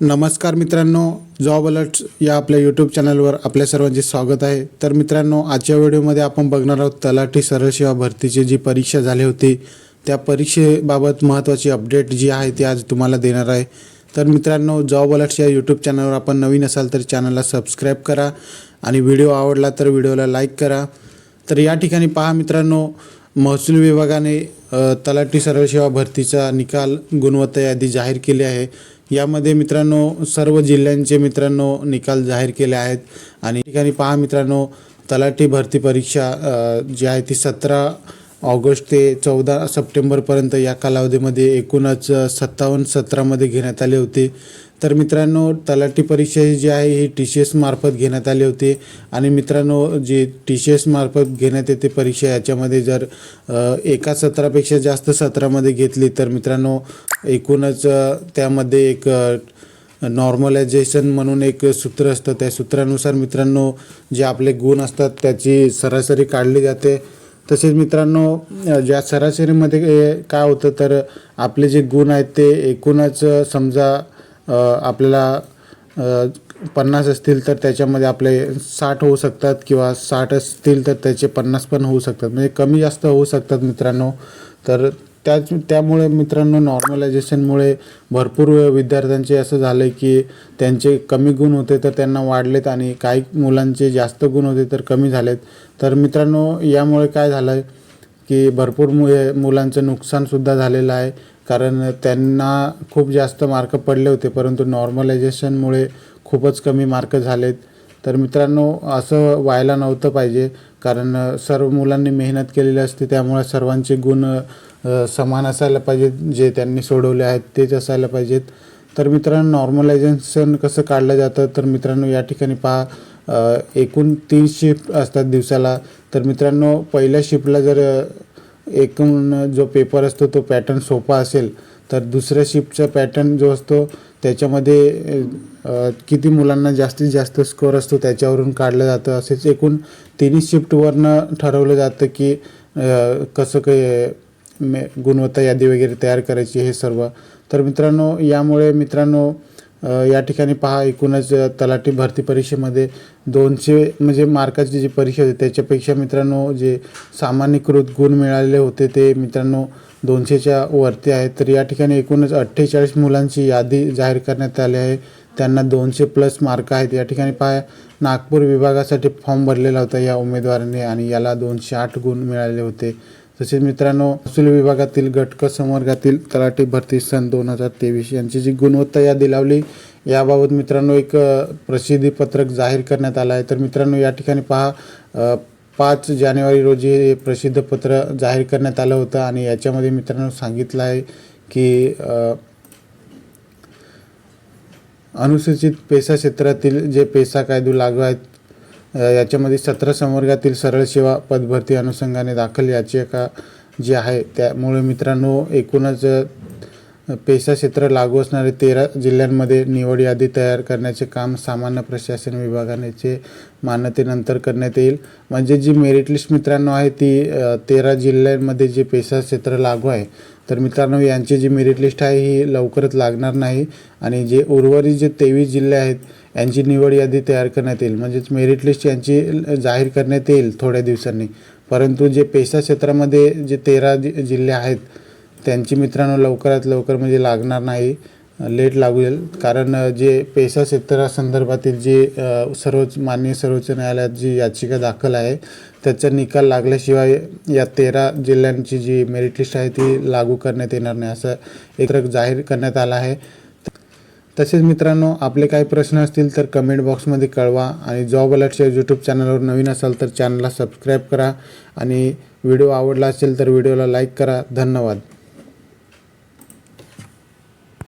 नमस्कार मित्रांनो job alerts या आपल्या यूट्यूब चॅनलवर आपल्या सर्वांचे स्वागत आहे. तर मित्रांनो आजच्या व्हिडिओमध्ये आपण बघणार आहोत तलाठी सरळ सेवा भरतीची जी परीक्षा झाली होती त्या परीक्षेबाबत महत्त्वाची अपडेट जी आहे ती आज तुम्हाला देणार आहे. तर मित्रांनो जॉब अलर्ट्स या यूट्यूब चॅनलवर आपण नवीन असाल तर चॅनलला सबस्क्राईब करा आणि व्हिडिओ आवडला तर व्हिडिओला लाईक करा. तर या ठिकाणी पहा मित्रांनो महसूल विभागाने तलाठी सरळ सेवा भरतीचा निकाल गुणवत्ता यादी जाहीर केली आहे. यामध्ये मित्रांनो सर्व जिल्ह्यांचे मित्रांनो निकाल जाहीर केले आहेत. आणि ठिकाणी पहा मित्रांनो तलाठी भरती परीक्षा जी आहे ती सतरा ऑगस्ट ते चौदा सप्टेंबरपर्यंत या कालावधीमध्ये एकूणच सत्तावन्न सत्रामध्ये घेण्यात आले होते. तर मित्रांनो तलाठी परीक्षा ही जी आहे ही टी सी एस मार्फत घेण्यात आली होती. आणि मित्रांनो जी टी सी एस मार्फत घेण्यात येते परीक्षा याच्यामध्ये जर एका सत्रापेक्षा जास्त सत्रामध्ये घेतली तर मित्रांनो एकूणच त्यामध्ये एक नॉर्मलायझेशन म्हणून एक सूत्र असतं. त्या सूत्रानुसार मित्रांनो जे आपले गुण असतात त्याची सरासरी काढली जाते. तसेच मित्रांनो ज्या सरासरीमध्ये काय होतं तर आपले जे गुण आहेत ते एकूणच समजा आपल्याला पन्नास असतील तर त्याच्यामध्ये आपले साठ होऊ शकतात किंवा साठ असतील तर त्याचे पन्नास पण होऊ शकतात. म्हणजे कमी जास्त होऊ शकतात मित्रांनो. तर त्याच त्यामुळे मित्रांनो नॉर्मलायझेशनमुळे भरपूर विद्यार्थ्यांचे असं झालं आहे की त्यांचे कमी गुण होते तर त्यांना वाढलेत आणि काही मुलांचे जास्त गुण होते तर कमी झालेत. तर मित्रांनो यामुळे काय झालं आहे की भरपूर मु मुलांचं नुकसानसुद्धा झालेलं आहे. कारण त्यांना खूप जास्त मार्क पडले होते परंतु नॉर्मलायझेशनमुळे खूपच कमी मार्क झालेत. तर मित्रांनो असं व्हायला नव्हतं पाहिजे कारण सर्व मुलांनी मेहनत केलेली असते त्यामुळे सर्वांचे गुण समान असायला पाहिजेत जे त्यांनी सोडवले आहेत तेच असायला पाहिजेत. तर मित्रांनो नॉर्मलायझेशन कसं काढलं जातं तर मित्रांनो या ठिकाणी पहा एकूण तीन शिफ्ट असतात दिवसाला. तर मित्रांनो पहिल्या शिफ्टला जर एकूण जो पेपर असतो तो पॅटर्न सोपा असेल तर दुसऱ्या शिफ्टचा पॅटर्न जो असतो त्याच्यामध्ये किती मुलांना जास्तीत जास्त स्कोअर असतो त्याच्यावरून काढलं जातं. असेच एकूण तिन्ही शिफ्टवरनं ठरवलं जातं की कसं काही मे गुणवत्ता यादी वगैरे तयार करायची हे सर्व. तर मित्रांनो यामुळे मित्रांनो या ठिकाणी पहा एकूणच तलाठी भरती परीक्षेमध्ये दोनशे म्हणजे मार्काची जी परीक्षा होती त्याच्यापेक्षा मित्रांनो जे सामान्यीकृत गुण मिळालेले होते ते मित्रांनो दोनशेच्या वरती आहेत. तर या ठिकाणी एकूणच अठ्ठेचाळीस मुलांची यादी जाहीर करण्यात आली आहे. त्यांना दोनशे प्लस मार्क आहेत. या ठिकाणी पहा नागपूर विभागासाठी फॉर्म भरलेला होता या उमेदवाराने आणि याला दोनशे आठ गुण मिळाले होते. तसेच मित्रांनो महसूल विभागातील घटक संवर्गातील तलाठी भरती सन दोन हजार तेवीस यांची जी गुणवत्ता यादी लावली याबाबत मित्रांनो एक प्रसिद्धी पत्रक जाहीर करण्यात आलं आहे. तर मित्रांनो या ठिकाणी पहा पाच जानेवारी रोजी हे प्रसिद्ध पत्र जाहीर करण्यात आलं होतं आणि याच्यामध्ये मित्रांनो सांगितलं आहे की अनुसूचित पेसा क्षेत्रातील जे पेसा कायदे लागू आहेत याच्यामध्ये सतरा संवर्गातील सरळ सेवा पदभरती अनुषंगाने दाखल याचिका जी आहे त्यामुळे मित्रांनो एकूणच पेशा क्षेत्र लागू असणारे तेरा जिल्ह्यांमध्ये निवड यादी तयार करण्याचे काम सामान्य प्रशासन विभागानेचे मान्यतेनंतर करण्यात येईल. म्हणजे जी मेरिट लिस्ट मित्रांनो आहे ती तेरा जिल्ह्यांमध्ये जे पेशा क्षेत्र लागू आहे तर मित्रांनो यांची जी मेरिट लिस्ट आहे ही लवकरच लागणार नाही. आणि जे उर्वरित जे तेवीस जिल्हे आहेत यांची निवड यादी तयार करण्यात येईल. म्हणजेच मेरिट लिस्ट यांची जाहीर करण्यात येईल थोड्या दिवसांनी. परंतु जे पेशा क्षेत्रामध्ये जे तेरा जि जिल्हे आहेत त्यांची मित्रांनो लवकरात लवकर म्हणजे लागणार नाही लेट लागू येईल. कारण जे पेशा क्षेत्रासंदर्भातील जे सर्वोच्च माननीय सर्वोच्च न्यायालयात जी याचिका दाखल आहे त्याचा निकाल लागल्याशिवाय या तेरा जिल्ह्यांची जी मेरिट लिस्ट आहे ती लागू करण्यात येणार नाही. असं एक जाहीर करण्यात आलं आहे. तसेच मित्रांनो आपले काही प्रश्न असतील तर कमेंट बॉक्समध्ये कळवा आणि जॉब अलर्टच्या यूट्यूब चॅनलवर नवीन असाल तर चॅनलला सबस्क्राईब करा आणि व्हिडिओ आवडला असेल तर व्हिडिओला लाईक करा. धन्यवाद.